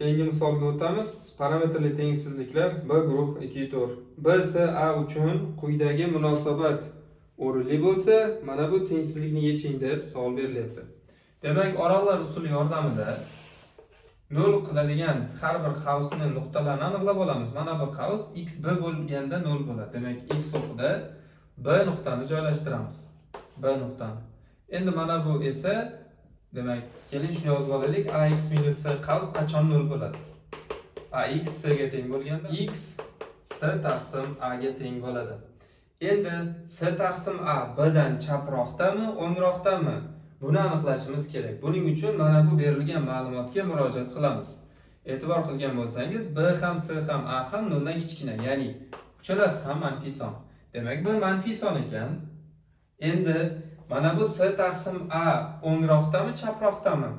Keyingi misolga o'tamiz. Parametrli tengsizliklar B guruh ekvator. B, C A uchun quyidagi munosabat o'rinli bo'lsa, mana bu tengsizlikni yeching deb savol berilyapti. Demak, orallar usuli yordamida nol qiladigan har bir qavsni nuqtalarini aniqlab olamiz. Mana bu qavs x b bo'lganda nol bo'ladi. Demak, x o'qida b nuqtani joylashtiramiz. b nuqtani. Endi mana bu esa demak, keling shuni yozib olaylik. ax minus s qavs qachon nol bo'ladi? ax s ga teng bo'lganda x s taqsim a ga teng bo'ladi. Endi s taqsim a b dan chaproqdami, o'ngroqdami? Buni aniqlashimiz kerak. Buning uchun mana bu berilgan ma'lumotga murojaat qilamiz. E'tibor qilgan bo'lsangiz, b ham, s ham, a ham noldan kichkina, ya'ni uchalasi ham manfiy son. Demak, bu manfiy son ekan. Endi mana bu s taqsim a o'ngroqdami, chaproqdami?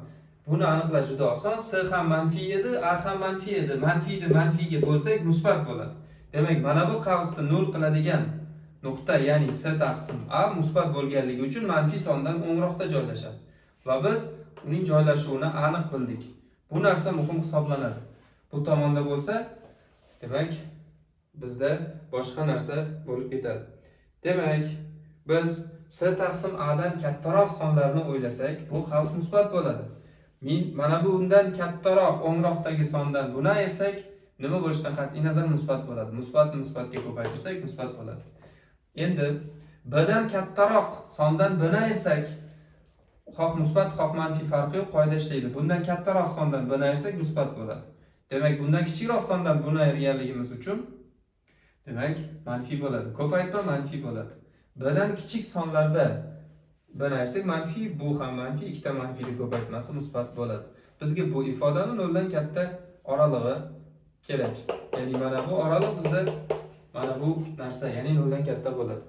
Buni aniqlash juda oson. S ham manfiy edi, a ham manfiy edi. Manfiyni manfiyga bo'lsak, musbat bo'ladi. Demak, mana bu qavsni nol qiladigan nuqta ya'ni s taqsim a musbat bo'lganligi uchun manfiy sondan o'ngroqda joylashadi va biz uning joylashuvini aniq bildik bu narsa muhim hisoblanadi bu tomonda bo'lsa demak bizda boshqa narsa bo'lib ketadi demak biz s taqsim a dan kattaroq sonlarni o'ylasak bu xavf musbat bo'ladi min mana bu undan kattaroq o'ngroqdagi sondan buni ayirsak nima bo'lishidan qat'iy nazar musbat bo'ladi musbatni musbatga ko'paytirsak musbat bo'ladi Endi b dan kattaroq sondan b ayirsak, xoh musbat, xoh manfiy farqi yo'q, qoida ishlaydi. Bundan kattaroq sondan b ayirsak musbat bo'ladi. Demak, bundan kichikroq sondan buni ayirganligimiz uchun demak, manfiy bo'ladi. Ko'paytma manfiy bo'ladi. B kichik sonlarda b narsa manfiy, bu ham manfiy, ikkita manfiyni ko'paytmasi musbat bo'ladi. Bizga bu ifodani noldan katta oralig'i kerak. Ya'ni mana bu oraliq bizda mana bu narsa ya'ni noldan katta bo'ladi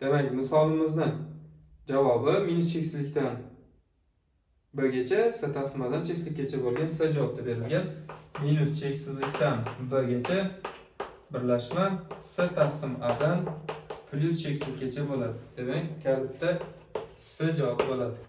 demak misolimizni javobi minus cheksizlikdan b gacha s taqsimadan cheksizlikkacha bo'lgan s javobda berilgan minus cheksizlikdan b gacha birlashma s taqsim adan plyus cheksizlikgacha bo'ladi demak kalitda s javob bo'ladi